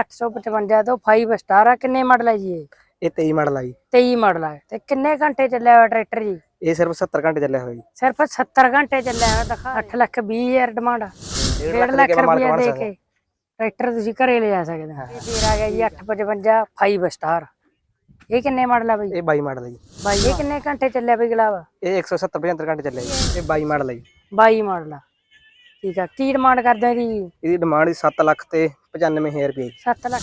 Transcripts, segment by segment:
855 ਤੋਂ 5 ਸਟਾਰ ਆ ਕਿੰਨੇ ਮਾਡਲ ਹੈ ਜੀ ਇਹ? ਇਹ 23 ਮਾਡਲ ਆ ਜੀ। 23 ਮਾਡਲ ਹੈ ਤੇ ਕਿੰਨੇ ਘੰਟੇ ਚੱਲਿਆ ਹੋਇਆ ਟਰੈਕਟਰ ਜੀ? ਇਹ ਸਿਰਫ 70 ਘੰਟੇ ਚੱਲਿਆ ਹੋਇਆ ਜੀ। ਸਿਰਫ 70 ਘੰਟੇ ਚੱਲਿਆ ਹੋਇਆ ਦਿਖਾ। 8 ਲੱਖ 20 ਹਜ਼ਾਰ ਡਿਮਾਂਡ ਆ। 1.5 ਲੱਖ ਰੁਪਇਆ ਦੇ ਕੇ ਟਰੈਕਟਰ ਤੁਸੀਂ ਘਰੇ ਲੈ ਜਾ ਸਕਦੇ ਹੋ। ਇਹ ਫੇਰ ਆ ਗਿਆ ਜੀ 855 5 ਸਟਾਰ। ਇਹ ਕਿੰਨੇ ਮਾਡਲ ਆ ਬਈ? ਇਹ 22 ਮਾਡਲ ਆ ਜੀ। ਬਾਈ ਇਹ ਕਿੰਨੇ ਘੰਟੇ ਚੱਲਿਆ ਬਈ ਗਲਾਵਾ ਇਹ 170 75 ਘੰਟੇ ਚੱਲਿਆ ਜੀ। ਇਹ 22 ਮਾਡਲ ਆ ਜੀ। 22 ਮਾਡਲ ਆ। ਠੀਕ ਆ ਕੀ ਡਿਮਾਂਡ ਕਰਦੇ ਹੋ ਜੀ? ਇਹਦੀ ਡਿਮਾਂਡ 7 ਲੱਖ ਤੇ 95000 ਰੁਪਏ ਜੀ। 7 ਲੱਖ।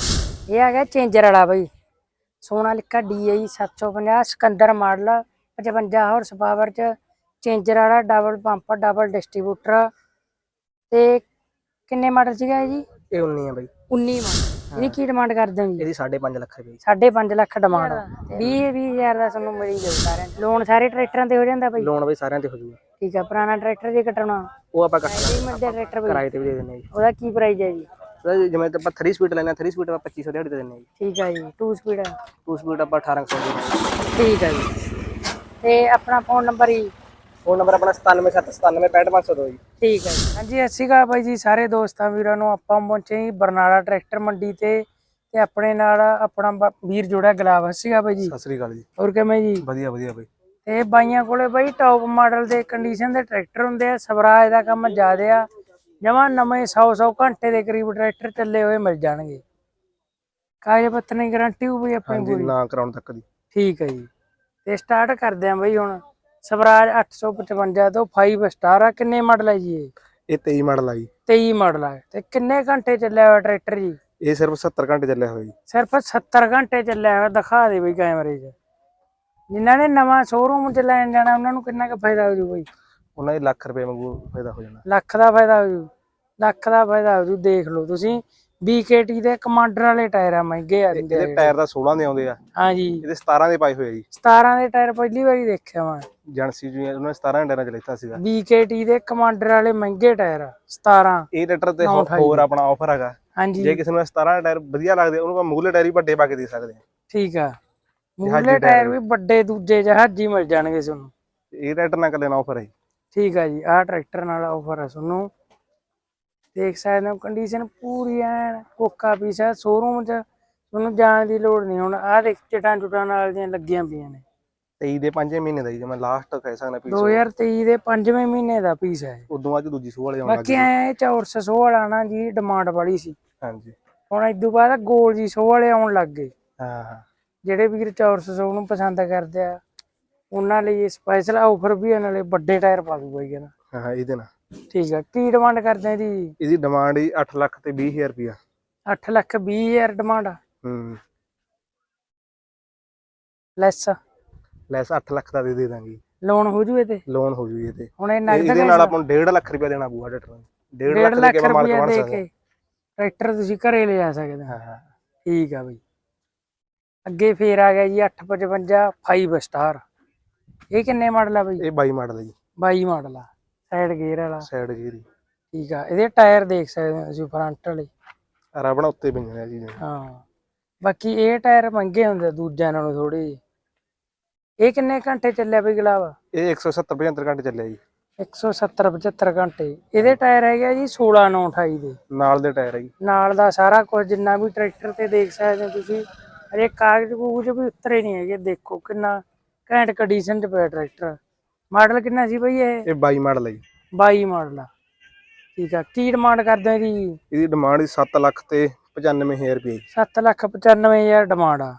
ਇਹ ਆ ਗਿਆ ਚੇਂਜਰ ਵਾਲਾ ਬਈ। Sonalika DI 750 Sikander model 55 horse power ਚ ਚੇਂਜਰ ਵਾਲਾ ਡਬਲ ਪੰਪ ਡਬਲ ਡਿਸਟ੍ਰੀਬਿਊਟਰ ਤੇ ਕਿੰਨੇ ਮਾਡਲ ਸੀਗਾ ਇਹ ਜੀ? ਇਹ 19 ਆ ਬਾਈ। 19 ਮਾਡਲ। ਇਹਦੀ ਕੀ ਡਿਮਾਂਡ ਕਰਦੇ ਹੋ ਜੀ? ਇਹਦੀ 5.5 ਲੱਖ ਰੁਪਏ ਜੀ। 5.5 ਲੱਖ ਡਿਮਾਂਡ 20 20000 ਦਾ ਤੁਹਾਨੂੰ ਮਿਲ ਜਾਊ। ਸਾਰਿਆਂ ਲੋਨ ਸਾਰੇ ਟਰੈਕਟਰਾਂ ਤੇ ਹੋ ਜਾਂਦਾ ਬਈ। ਲੋਨ ਬਈ ਸਾਰਿਆਂ ਤੇ ਹੋ ਜੂਗਾ। ਠੀਕ ਆ ਪੁਰਾਣਾ ਟਰੈਕਟਰ ਜੇ ਕੱਟਣਾ ਉਹ ਆਪਾਂ ਕੱਟ ਇਹ ਮਿਲਦੇ ਟਰੈਕਟਰ ਬਈ ਕਿਰਾਏ ਤੇ ਵੀ ਦੇ ਦਿੰਦੇ ਆ ਜੀ। ਉਹਦਾ ਕੀ ਪ੍ਰਾਈਸ ਹੈ ਜੀ? ਉਹਦਾ ਜਿਵੇਂ ਆਪਾਂ 3 ਸਪੀਡ ਲੈਣਾ 3 ਸਪੀਡ ਆਪਾਂ 2500 ਦਿਹਾੜੀ ਦੇ ਦਿੰਦੇ ਆ ਜੀ। ਠੀਕ ਆ ਜੀ 2 ਸਪੀਡ 2 ਸਪੀਡ ਆਪਾਂ 1800 ਦੇ। ਠੀਕ ਆ ਜੀ। ਤੇ ਆਪਣਾ ਫੋਨ ਨੰਬਰ ਹੀ ਫੋਨ ਨੰਬਰ ਆਪਣਾ 9779965502 ਜੀ। ਠੀਕ ਹੈ ਜੀ। ਹਾਂਜੀ ਸਤਿ ਸ਼੍ਰੀ ਬਾਈ ਜੀ ਸਾਰੇ ਦੋਸਤਾਂ ਵੀਰਾਂ ਨੂੰ ਆਪਾਂ ਪਹੁੰਚੇ ਜੀ ਬਰਨਾਲਾ ਟਰੈਕਟਰ ਮੰਡੀ ਤੇ। ਤੇ ਆਪਣੇ ਨਾਲ ਆਪਣਾ ਵੀਰ ਜੋੜਾ ਗਲਾਬ। ਸਤਿ ਸ਼੍ਰੀ ਬਾਈ ਜੀ। ਸਤਿ ਸ੍ਰੀ ਅਕਾਲ ਜੀ। ਹੋਰ ਕਿਵੇਂ ਜੀ? ਵਧੀਆ ਵਧੀਆ ਬਾਈ। ਤੇ ਬਾਈਆਂ ਕੋਲੇ ਬਾਈ ਟੌਪ ਮਾਡਲ ਦੇ ਕੰਡੀਸ਼ਨ ਦੇ ਟਰੈਕਟਰ ਹੁੰਦੇ ਆ ਸਵਰਾਜ ਦਾ ਕੰਮ ਜ਼ਿਆਦੇ ਆ। ਜਮਾਂ ਨਵੇਂ 100 100 ਘੰਟੇ ਦੇ ਕਰੀਬ ਟਰੈਕਟਰ ਚੱਲੇ ਹੋਏ ਮਿਲ ਜਾਣਗੇ। ਕਾਗਜ਼ ਪੱਤਰ ਦੀ ਗਾਰੰਟੀ ਹੋਊ ਬਈ ਆਪਣੀ ਪੂਰੀ। ਨਾ ਕਰਾਉਣ ਤੱਕ ਦੀ। ਠੀਕ ਹੈ ਜੀ। ਤੇ ਸਟਾਰਟ ਕਰਦੇ ਆਂ ਬਈ ਹੁਣ। ਸਵਰਾਜ 855 ਤੋਂ 5 ਸਟਾਰ ਆ। ਕਿੰਨੇ ਮਾਡਲ ਹੈ ਜੀ ਇਹ? ਇਹ 23 ਮਾਡਲ ਆ ਜੀ। 23 ਮਾਡਲ ਆ। ਤੇ ਕਿੰਨੇ ਘੰਟੇ ਚੱਲਿਆ ਹੋਇਆ ਟਰੈਕਟਰ ਜੀ? ਇਹ ਸਿਰਫ 70 ਘੰਟੇ ਚੱਲਿਆ ਹੋਇਆ ਜੀ। ਸਿਰਫ 70 ਘੰਟੇ ਚੱਲਿਆ ਹੋਇਆ। ਦਿਖਾ ਦੇ ਬਈ ਕੈਮਰੇ 'ਚ। ਜਿਨ੍ਹਾਂ ਨੇ ਨਵਾਂ ਸ਼ੋਰੂਮ 'ਚ ਲੈਣ ਜਾਣਾ ਉਹਨਾਂ ਨੂੰ ਕਿੰਨਾ ਕੁ ਫਾਇਦਾ ਹੋ ਜੂ ਬਈ? ਉਹਨਾਂ ਦੇ ਲੱਖ ਰੁਪਏ ਵਾਂਗੂ ਫਾਇਦਾ ਹੋ ਜਾਣਾ। ਲੱਖ ਦਾ ਫਾਇਦਾ ਹੋ ਜੂ। ਲੱਖ ਦਾ ਫਾਇਦਾ ਹੋ ਜੂ ਦੇਖ ਲਓ ਤੁਸੀਂ। BKT ਦੇ ਕਮਾਂਡਰ ਵਾਲੇ ਟਾਇਰ ਆ ਮਹਿੰਗੇ ਆ ਇਹਦੇ ਟਾਇਰ ਦਾ 16 ਦੇ ਆਉਂਦੇ ਆ। ਹਾਂਜੀ। ਇਹਦੇ 17 ਦੇ ਪਾਏ ਹੋਏ ਆ ਜੀ। 17 ਦੇ ਟਾਇਰ ਪਹਿਲੀ ਵਾਰੀ ਦੇਖਿਆ ਮੈਂ। ਏਜੰਸੀ ਜੀ ਉਹਨਾਂ ਨੇ 17 ਟਾਇਰਾਂ ਚ ਲੈਤਾ ਸੀਗਾ। BKT ਦੇ ਕਮਾਂਡਰ ਵਾਲੇ ਮਹਿੰਗੇ ਟਾਇਰ ਆ 17 ਇਹ ਟਰੈਕਟਰ ਤੇ ਹੋਰ ਆਪਣਾ ਆਫਰ ਹੈਗਾ। ਹਾਂਜੀ। ਜੇ ਕਿਸੇ ਨੂੰ 17 ਟਾਇਰ ਵਧੀਆ ਲੱਗਦੇ ਉਹਨੂੰ ਆਪਾਂ ਟਾਇਰ ਵੀ ਵੱਡੇ ਪਾ ਕੇ ਦੇ ਸਕਦੇ ਆ ਠੀਕ ਆ। ਮੂਹਰੇ ਟਾਇਰ ਵੀ ਵੱਡੇ ਦੂਜੇ ਜਹਾਜ਼ੀ ਮਿਲ ਜਾਣਗੇ ਤੁਹਾਨੂੰ। ਇਹ ਟਰੈਕਟਰ ਨਾਲ ਕੱਲੇ ਨਾ ਆਫਰ ਹੈ ਠੀਕ ਆ ਜੀ ਆਹ ਟਰੈਕਟਰ ਨਾਲ ਆਫਰ ਆ ਤੁਹਾਨੂੰ। ਦੇਖ ਸਕਦੇ ਹੋ ਕੰਡੀਸ਼ਨ ਪੂਰੀ ਐਨ ਕੋਕਾ ਪੀਸ ਹੈ ਸ਼ੋਰੂਮ 'ਚ ਤੁਹਾਨੂੰ ਜਾਣ ਦੀ ਲੋੜ ਨਹੀਂ। ਹੁਣ ਆਹ ਦੇਖ ਚਟਾਂ ਚੁਟਾਂ ਨਾਲ ਦੀਆਂ ਲੱਗੀਆਂ ਪਈਆਂ ਨੇ। 23 ਦੇ 5 ਮਹੀਨੇ ਦਾ ਜੀ ਮੈਂ ਲਾਸਟ ਕਹਿ ਸਕਦਾ ਪੀਸ 2023 ਦੇ 5ਵੇਂ ਮਹੀਨੇ ਦਾ ਪੀਸ ਹੈ। ਉਦੋਂ ਬਾਅਦ ਦੂਜੀ ਸੂਹ ਵਾਲੇ ਆਉਣ ਲੱਗ ਬਾਕੀ ਐ ਚੌਰਸ ਸੌ ਵਾਲਾ ਨਾ ਜੀ ਡਿਮਾਂਡ ਵਾਲੀ ਸੀ। ਹਾਂਜੀ। ਹੁਣ ਇਦੋਂ ਬਾਅਦ ਗੋਲ ਜੀ ਸੌ ਵਾਲੇ ਆਉਣ ਲੱਗ ਗਏ। ਹਾਂ ਹਾਂ। ਜਿਹੜੇ ਵੀਰ ਚੌਰਸ ਸੌ ਨੂੰ ਪਸੰਦ ਕਰਦੇ ਆ ਉਹਨਾਂ ਲਈ ਸਪੈਸ਼ਲ ਆਫਰ ਵੀ ਹੈ ਨਾਲੇ ਵੱਡੇ ਟਾਇਰ ਪਾ ਦੂਗਾ ਜੀ ਕਹਿੰਦਾ ਹਾਂ, ਇਹਦੇ ਨਾਲ। ਠੀਕ ਆ ਕੀ ਡਿਮਾਂਡ ਕਰਦੇ ਆ ਜੀ? ਇਹਦੀ ਡਿਮਾਂਡ ਹੀ 8 ਲੱਖ ਤੇ 20000 ਰੁਪਿਆ 8 ਲੱਖ 20 ਹਜ਼ਾਰ ਡਿਮਾਂਡ ਆ? ਹੂੰ। ਲੈਸ ਲੈਸ 8 ਲੱਖ ਦਾ ਦੇ ਦੇ ਦਾਂਗੇ। ਲੋਨ ਹੋ ਜੂ ਤੇ? ਲੋਨ ਹੋ ਜੂ ਇਹਦੇ ਹੁਣ ਇਹ ਨਗਦ ਇਹਦੇ ਨਾਲ ਆਪਾਂ ਨੂੰ 1.5 ਲੱਖ ਰੁਪਇਆ ਦੇਣਾ ਪਊਗਾ ਟਰੈਕਟਰ ਨੂੰ। 1.5 1.5 ਲੱਖ ਦੇ ਕੇ ਸਕਦੇ ਟਰੈਕਟਰ ਤੁਸੀਂ ਘਰੇ ਲੈ ਜਾ ਸਕਦੇ ਹਾਂ। ਠੀਕ ਆ ਬਈ। ਅੱਗੇ ਫੇਰ ਆ ਗਿਆ ਜੀ 855 5 ਸਟਾਰ ਇਹ ਕਿੰਨੇ ਮਾਡਲ ਆ ਬਈ? ਇਹ 22 ਮਾਡਲ ਜੀ। 22 ਮਾਡਲ ਆ। ਸਾਈਡ ਗੇਅਰ ਵਾਲਾ। ਸਾਈਡ ਗੀਰੀ ਠੀਕ ਆ। ਇਹਦੇ ਟਾਇਰ ਦੇਖ ਸਕਦੇ ਹੋ ਤੁਸੀਂ ਫਰੰਟ ਵਾਲੇ। ਰਬੜਾ ਉੱਤੇ ਪਈਆਂ ਨੇ ਚੀਜ਼ਾਂ ਹਾਂ। ਬਾਕੀ ਇਹ ਟਾਇਰ ਮਹਿੰਗੇ ਹੁੰਦੇ ਦੂਜਿਆਂ ਨਾਲੋਂ ਥੋੜੇ ਇਹ ਕਿੰਨੇ ਘੰਟੇ ਚੱਲਿਆ ਬਈ ਗਲਾਵਾ ਇਹ 170 75 ਘੰਟੇ ਚੱਲਿਆ ਜੀ। 170 75 ਘੰਟੇ। ਇਹਦੇ ਟਾਇਰ ਹੈਗੇ ਜੀ 16 9 28 ਦੇ। ਨਾਲ ਦੇ ਟਾਇਰ ਹੈ ਜੀ। ਨਾਲ ਦਾ ਸਾਰਾ ਕੁਝ ਜਿੰਨਾ ਵੀ ਟਰੈਕਟਰ ਤੇ ਦੇਖ ਸਕਦੇ ਹੋ ਤੁਸੀਂ। ਅਜੇ ਕਾਗਜ਼ ਕੂਗਜ਼ ਵੀ ਉਤਰੇ ਨਹੀਂ ਹੈਗੇ ਦੇਖੋ ਕਿੰਨਾ ਘੈਂਟ ਕੰਡੀਸ਼ਨ 'ਚ ਪਿਆ ਟਰੈਕਟਰ ਮਾਡਲ ਕਿੰਨਾ ਸੀ ਬਈ ਇਹ? ਇਹ 22 ਮਾਡਲ ਹੈ ਜੀ। 22 ਮਾਡਲ ਆ। ਠੀਕ ਆ ਕੀ ਡਿਮਾਂਡ ਕਰਦੇ ਹੋ ਇਹਦੀ ਇਹਦੀ ਡਿਮਾਂਡ ਹੀ 7 ਲੱਖ ਤੇ 95000 ਰੁਪਏ ਜੀ। 7 ਲੱਖ 95000 ਡਿਮਾਂਡ ਆ।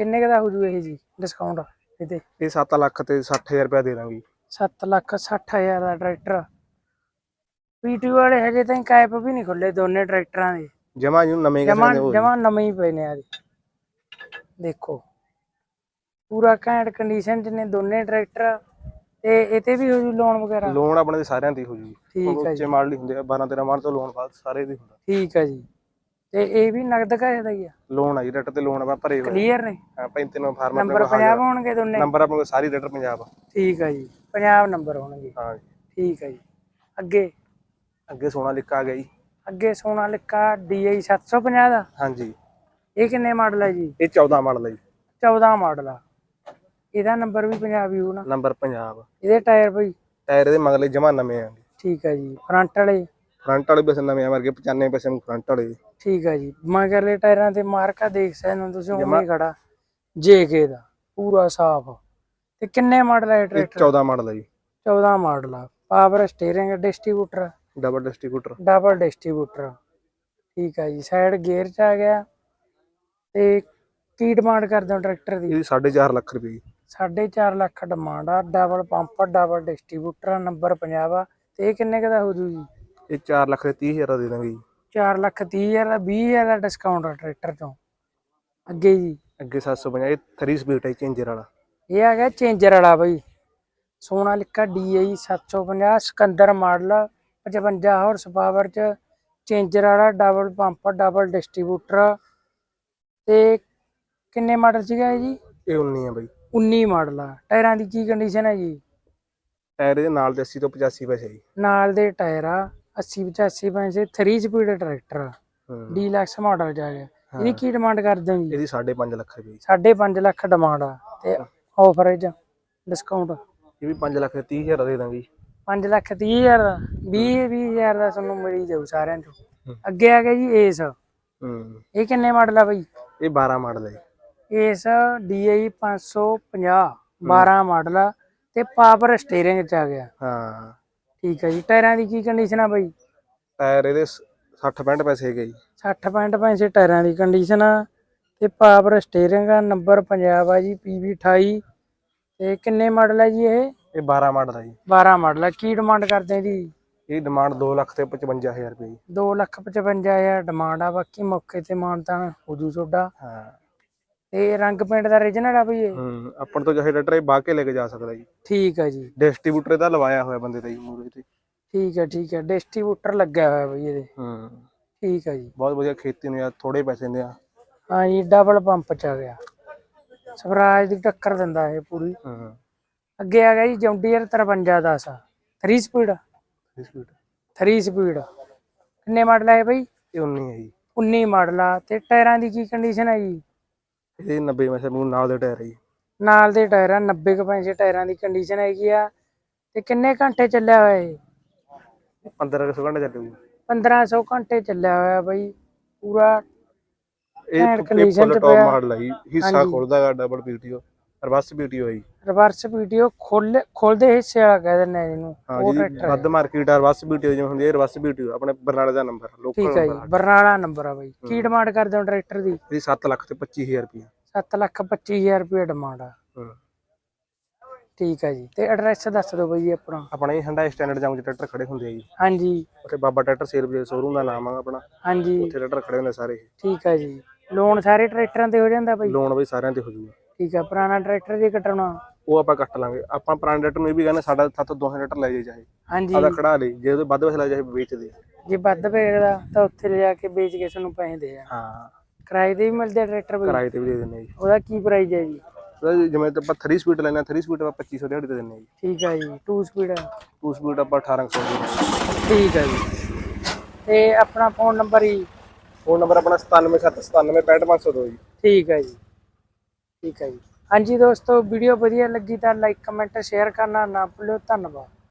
ਕਿੰਨੇ ਦਾ ਹੋ ਜੂ ਇਹ ਜੀ ਡਿਸਕਾਊਂਟ ਇਹਦੇ? ਇਹ 7 ਲੱਖ ਤੇ 60000 ਰੁਪਏ ਦੇ ਦਾਂਗੇ 7 ਲੱਖ 60000 ਦਾ ਟਰੈਕਟਰ ਪੀਟੀ ਵਾਲੇ ਹਜੇ ਤਾਈਂ ਕੈਪ ਵੀ ਨਹੀਂ ਖੁੱਲੇ ਦੋਨੇ ਟਰੈਕਟਰਾਂ ਦੇ। ਜਮਾ ਜੀ ਨਵੇਂ ਜਮਾ ਨੇ ਜਮਾ ਨਵੇਂ ਹੀ ਪਏ ਨੇ ਆ ਦੇਖੋ। ਪੂਰਾ ਘੈਂਟ ਕੰਡੀਸ਼ਨ ਚ ਨੇ ਦੋਨੇ ਟਰੈਕਟਰ ਤੇ ਇਹ ਤੇ ਵੀ ਹੋ ਜੂ ਲੋਨ ਵਗੈਰਾ? ਲੋਨ ਆਪਣੇ ਦੇ ਸਾਰਿਆਂ ਦੀ ਹੋ ਜੂ। ਠੀਕ ਹੈ ਉੱਚੇ ਮਾਡਲ ਹੀ ਹੁੰਦੇ ਆ 12 13 ਮਾਡਲ ਤੋਂ ਲੋਨ ਬਾਅਦ ਸਾਰੇ ਦੇ ਹੁੰਦਾ। ਠੀਕ ਹੈ ਜੀ। ਤੇ ਇਹ ਵੀ ਨਗਦ ਕਾਹੇ ਦਾ ਹੀ ਆ। ਲੋਨ ਆ ਜੀ ਰੇਟ ਤੇ ਲੋਨ ਆਪਾਂ ਭਰੇ ਹੋਏ ਕਲੀਅਰ ਨੇ? ਹਾਂ 35 ਨੂੰ ਫਾਰਮਰ ਨੰਬਰ ਪੰਜਾਬ ਹੋਣਗੇ ਦੋਨੇ? ਨੰਬਰ ਆਪਣੇ ਕੋਲ ਸਾਰੀ ਰੇਟਰ ਪੰਜਾਬ। ਠੀਕ ਹੈ ਜੀ। ਪੰਜਾਬ ਨੰਬਰ ਹੋਣਗੇ। ਹਾਂ ਜੀ। ਠੀਕ ਹੈ ਜੀ। ਅੱਗੇ? ਅੱਗੇ ਸੋਨਾ ਲਿਖਾ ਗਿਆ ਜੀ। ਅੱਗੇ ਸੋਨਾ ਲਿਕਾ DI 750 ਦਾ। ਹਾਂਜੀ। ਇਹ ਕਿੰਨੇ ਮਾਡਲ ਹੈ ਜੀ? ਇਹ 14 ਮਾਡਲ ਹੈ ਜੀ। 14 ਮਾਡਲ ਆ। ਇਹਦਾ ਨੰਬਰ ਵੀ ਪੰਜਾਬੀ ਨਾ। ਨੰਬਰ ਪੰਜਾਬ। ਇਹਦੇ ਟਾਇਰ ਬਈ? ਟਾਇਰ ਇਹਦੇ ਮਗਲੇ ਜਮਾ ਨਵੇਂ ਆ ਠੀਕ ਹੈ ਜੀ। ਫਰੰਟ ਵਾਲੇ? ਫਰੰਟ ਵਾਲੇ ਪੈਸੇ ਨਵੇਂ ਵਰਗੇ 95 ਪੈਸੇ ਨੂੰ ਫਰੰਟ ਵਾਲੇ ਠੀਕ ਆ ਜੀ। ਮਗਰਲੇ ਟਾਇਰਾਂ ਤੇ ਮਾਰਕਾ ਦੇਖ ਸਕਦੇ ਹੋ ਤੁਸੀਂ ਉਵੇਂ ਹੀ ਖੜਾ। ਜੇਕੇ ਦਾ ਪੂਰਾ ਸਾਫ਼। ਤੇ ਕਿੰਨੇ ਮਾਡਲ ਹੈ ਇਹ ਟਰੈਕਟਰ? 14 ਮਾਡਲ ਹੈ ਜੀ। 14 ਮਾਡਲ ਆ। Power steering distributor. Double distributor double distributor ਠੀਕ ਆ ਜੀ ਸਾਈਡ ਗੇਅਰ ਚ ਆ ਗਿਆ ਤੇ ਕੀ ਡਿਮਾਂਡ ਕਰਦੇ ਹੋ ਟਰੈਕਟਰ ਦੀ? ਇਹਦੀ 4.5 ਲੱਖ ਰੁਪਏ ਜੀ। 4.5 ਲੱਖ ਡਿਮਾਂਡ ਆ double pump double distributor number 50 ਆ ਤੇ ਇਹ ਕਿੰਨੇ ਕੁ ਦਾ ਹੋ ਜੂ ਜੀ? ਇਹ 4 ਲੱਖ ਦੇ 30 ਹਜ਼ਾਰ ਦਾ ਦੇ ਦਾਂਗੇ ਜੀ। 4 ਲੱਖ 30 ਹਜ਼ਾਰ ਦਾ 20 ਹਜ਼ਾਰ ਦਾ ਡਿਸਕਾਊਂਟ ਆ ਟਰੈਕਟਰ ਤੋਂ ਅੱਗੇ ਜੀ। ਅੱਗੇ 750 ਇਹ 3 ਸਪੀਡ ਹੈ ਚੇਂਜਰ ਵਾਲਾ। ਇਹ ਆ ਗਿਆ ਚੇਂਜਰ ਵਾਲਾ ਬਈ। Sonalika DI 750 Sikander model. 55 horse power ਚ ਚੇਂਜਰ ਵਾਲਾ ਡਬਲ ਪੰਪ ਡਬਲ ਡਿਸਟ੍ਰੀਬਿਊਟਰ ਤੇ ਕਿੰਨੇ ਮਾਡਲ ਸੀਗਾ ਇਹ ਜੀ? ਇਹ 19 ਹੈ ਬਾਈ। 19 ਮਾਡਲ ਆ। ਟਾਇਰਾਂ ਦੀ ਕੀ ਕੰਡੀਸ਼ਨ ਹੈ ਜੀ? ਟਾਇਰ ਇਹਦੇ ਨਾਲ ਦੇ 80 ਤੋਂ 85 ਪੈਸੇ ਜੀ। ਨਾਲ ਦੇ ਟਾਇਰ ਆ 80 85 ਪੈਸੇ 3 ਸਪੀਡ ਟਰੈਕਟਰ। ਡੀਲਕਸ ਮਾਡਲ ਆ ਗਿਆ। ਇਹਦੀ ਕੀ ਡਿਮਾਂਡ ਕਰਦੇ ਹੋ ਜੀ? ਇਹਦੀ 5.5 ਲੱਖ ਰੁਪਏ ਜੀ। 5.5 ਲੱਖ ਡਿਮਾਂਡ ਆ। ਤੇ ਆਫਰੇਜ ਡਿਸਕਾਊਂਟ ਇਹ ਵੀ 5 ਲੱਖ ਦੇ 30 ਹਜ਼ਾਰ ਦਾ ਦੇ ਦਾਂਗੇ ਜੀ। 5 ਲੱਖ 30 ਹਜ਼ਾਰ ਦਾ 20 20 ਹਜ਼ਾਰ ਦਾ ਤੁਹਾਨੂੰ ਮਿਲ ਜਾਊ ਸਾਰਿਆਂ ਹੂੰ। ਅੱਗੇ ਆ ਗਿਆ ਜੀ ਏਸ। ਹੂੰ। ਇਹ ਕਿੰਨੇ ਮਾਡਲ ਆ ਬਈ? ਇਹ 12 ਮਾਡਲ ਹੈ ਏਸ DI 550 12 ਮਾਡਲ ਆ ਤੇ ਪਾਵਰ ਸਟੀਅਰਿੰਗ ਚ ਆ ਗਿਆ। ਹਾਂ। ਠੀਕ ਹੈ ਜੀ। ਟਾਇਰਾਂ ਦੀ ਕੀ ਕੰਡੀਸ਼ਨ ਆ ਬਈ? ਟਾਇਰ ਇਹਦੇ 60 65 ਪੈਸੇ ਹੈਗੇ ਜੀ। 60 ਪੈਂਟ ਪੈਸੇ ਟਾਇਰਾਂ ਦੀ ਕੰਡੀਸ਼ਨ ਆ ਤੇ ਪਾਵਰ ਸਟੀਅਰਿੰਗ ਆ ਨੰਬਰ ਪੰਜਾਬ ਆ ਜੀ PV 28 ਤੇ ਕਿੰਨੇ ਮਾਡਲ ਹੈ ਜੀ ਇਹ? ਇਹ 12 ਮਾਡਲ ਹੈ ਜੀ। 12 ਮਾਡਲ ਆ। ਕੀ ਡਿਮਾਂਡ ਕਰਦੇ ਆ ਜੀ? ਇਹ ਡਿਮਾਂਡ 2 ਲੱਖ ਤੇ 55000 ਰੁਪਏ ਜੀ। 2 ਲੱਖ 55 ਹਜ਼ਾਰ ਡਿਮਾਂਡ ਆ। ਬਾਕੀ ਮੌਕੇ ਤੇ ਮਾਨਤਾਨ ਹੋ ਜੂ ਤੁਹਾਡਾ ਹਾਂ। ਤੇ ਰੰਗ ਪਿੰਡ ਦਾ origignal ਆ ਬਈ ਇਹ? ਹੂੰ ਆਪਣ ਤੋਂ ਚਾਹੇ ਇਹ ਬਾਹ ਕੇ ਲੈ ਕੇ ਜਾ ਸਕਦਾ ਜੀ। ਠੀਕ ਹੈ ਜੀ। ਡਿਸਟ੍ਰੀਬਿਊਟਰ ਇਹਦਾ ਲਵਾਇਆ ਹੋਇਆ ਬੰਦੇ ਦਾ ਜੀ ਮੂਰੇ ਤੇ। ਠੀਕ ਹੈ ਠੀਕ ਹੈ ਡਿਸਟ੍ਰੀਬਿਊਟਰ ਲੱਗਿਆ ਹੋਇਆ ਬਈ ਇਹਦੇ। ਹੂੰ। ਠੀਕ ਹੈ ਜੀ। ਬਹੁਤ ਵਧੀਆ ਖੇਤੀ ਨੂੰ ਯਾਰ ਥੋੜੇ ਪੈਸੇ ਨੇ ਆ। ਹਾਂ ਜੀ ਡਬਲ ਪੰਪ ਚ ਆ ਗਿਆ। ਸਵਰਾਜ ਦੀ ਟੱਕਰ ਦਿੰਦਾ ਇਹ ਪੂਰੀ। ਹੂੰ। ਅੱਗੇ ਆ ਗਿਆ ਜੀ ਜੌਂਡੀਅਰ 5310 3 ਸਪੀਡ ਇਸ ਸਪੀਡ 3 ਸਪੀਡ ਕਿੰਨੇ ਮਾਡਲ ਹੈ ਬਈ? ਇਹ 19 ਹੈ ਜੀ। 19 ਮਾਡਲ ਆ। ਤੇ ਟਾਇਰਾਂ ਦੀ ਕੀ ਕੰਡੀਸ਼ਨ ਹੈ ਜੀ? ਇਹ 90 ਮੈਸੇ ਮੂੰਹ ਨਾਲ ਦੇ ਟਾਇਰ ਹੈ ਜੀ। ਨਾਲ ਦੇ ਟਾਇਰ ਆ 90 ਕੁ ਪੈਸੇ ਟਾਇਰਾਂ ਦੀ ਕੰਡੀਸ਼ਨ ਹੈਗੀ ਆ। ਤੇ ਕਿੰਨੇ ਘੰਟੇ ਚੱਲਿਆ ਹੋਇਆ ਇਹ? 15 ਕੁ ਘੰਟੇ ਚੱਲੂਗੀ 1500 ਘੰਟੇ ਚੱਲਿਆ ਹੋਇਆ ਬਈ। ਪੂਰਾ ਇਹ ਟੌਪ ਪਿਆ। ਮਾਡਲ ਹੈ ਹਿੱਸਾ ਹਾਂਜੀ। ਖੋਲਦਾਗਾ ਡਬਲ ਪੀਟੀਓ ਰਿਵਰਸ ਪੀਟੀਓ ਹੈ ਜੀ। ਰਿਵਰਸ ਵੀਡੀਓ ਖੋਲ ਖੋਲਦੇ ਹਿੱਸੇ ਵਾਲਾ ਕਹਿ ਦਿੰਦੇ ਆ ਇਹਨੂੰ। ਹਾਂ ਜੀ ਟਰੈਕਟਰ ਵੱਧ ਮਾਰਕੀਟ ਆ ਰਿਵਰਸ ਪੀਟੀਓ ਜਿਵੇਂ ਹੁੰਦੀ ਹੈ ਰਿਵਰਸ ਪੀਟੀਓ ਆਪਣੇ ਬਰਨਾਲੇ ਦਾ ਨੰਬਰ ਲੋਕਲ ਠੀਕ ਹੈ ਜੀ ਨੰਬਰ ਬਰਨਾਲਾ ਨੰਬਰ ਆ ਬਈ। ਕੀ ਡਿਮਾਂਡ ਕਰਦੇ ਹੋ ਟਰੈਕਟਰ ਦੀ? ਇਹਦੀ 7 ਲੱਖ ਤੇ 25000 ਰੁਪਏ 7 ਲੱਖ 25000 ਰੁਪਏ ਡਿਮਾਂਡ ਆ। ਠੀਕ ਹੈ ਜੀ ਤੇ ਐਡਰੈਸ ਦੱਸ ਦਿਓ ਬਈ ਆਪਣਾ। ਆਪਣਾ ਇਹ ਹੰਡਾ ਸਟੈਂਡਰਡ ਜੰਗ ਚ ਟਰੈਕਟਰ ਖੜੇ ਹੁੰਦੇ ਆ ਜੀ। ਹਾਂਜੀ। ਉੱਥੇ ਬਾਬਾ ਟਰੈਕਟਰ ਸੇਲ ਦੇ ਸ਼ੋਰੂਮ ਦਾ ਨਾਮ ਆ ਆਪਣਾ। ਹਾਂਜੀ। ਉੱਥੇ ਟਰੈਕਟਰ ਖੜੇ ਹੁੰਦੇ ਸਾਰੇ। ਠੀਕ ਹੈ ਜੀ। ਲੋਨ ਸਾਰੇ ਟਰੈਕਟਰਾਂ ਤੇ ਹੋ ਜਾਂਦਾ ਬਈ? ਲੋਨ ਬਈ ਸਾਰਿਆਂ ਤੇ ਹੋ ਜੂਗਾ। ਠੀਕ ਹੈ ਪੁਰਾਣਾ ਟਰੈਕਟਰ ਜੇ ਕਟਾਉਣਾ। ਉਹ ਆਪਾਂ ਕੱਟ ਲਾਂਗੇ। ਆਪਾਂ ਪੁਰਾਣੇ ਟਰੈਕਟਰ ਨੂੰ ਇਹ ਵੀ ਕਹਿੰਦੇ ਸਾਡਾ ਸਾਥੋਂ ਦੋਹਾਂ ਟਰੈਕਟਰ ਲੈ ਜਾਏ ਚਾਹੇ। ਹਾਂਜੀ। ਆਦਾ ਖੜਾ ਲਈ ਜੇ ਉਹਦੇ ਵੱਧ ਪੈਸੇ ਲੈ ਜਾਏ ਵੇਚ ਦੇ ਜੇ ਵੱਧ ਵੇਚਦਾ ਤਾਂ ਉੱਥੇ ਲਿਜਾ ਕੇ ਵੇਚ ਕੇ ਸਾਨੂੰ ਪੈਸੇ ਦੇ ਆ। ਹਾਂ। ਕਿਰਾਏ ਤੇ ਵੀ ਮਿਲਦੇ ਆ ਟਰੈਕਟਰ ਬਈ ਕਿਰਾਏ ਤੇ ਵੀ ਦੇ ਦਿੰਦੇ ਜੀ। ਉਹਦਾ ਕੀ ਪ੍ਰਾਈਸ ਹੈ ਜੀ? ਉਹਦਾ ਜਿਵੇਂ ਤੇ ਆਪਾਂ 3 ਸਪੀਡ ਲੈਣਾ 3 ਸਪੀਡ ਆਪਾਂ 2500 ਦਿਹਾੜੀ ਤੇ ਦਿੰਦੇ ਜੀ। ਠੀਕ ਹੈ ਜੀ 2 ਸਪੀਡ 2 ਸਪੀਡ ਆਪਾਂ 1800 ਦੀ। ਠੀਕ ਹੈ ਜੀ। ਤੇ ਆਪਣਾ ਫੋਨ ਨੰਬਰ ਹੀ ਫੋਨ ਨੰਬਰ ਆਪਣਾ 9779965502 ਜੀ। ਠੀਕ ਹੈ ਜੀ। ਠੀਕ ਹੈ ਜੀ। ਹਾਂਜੀ ਦੋਸਤੋ, ਵੀਡੀਓ ਵਧੀਆ ਲੱਗੀ ਤਾਂ ਲਾਈਕ ਕਮੈਂਟ ਸ਼ੇਅਰ ਕਰਨਾ ਨਾ ਭੁੱਲਿਓ। ਧੰਨਵਾਦ।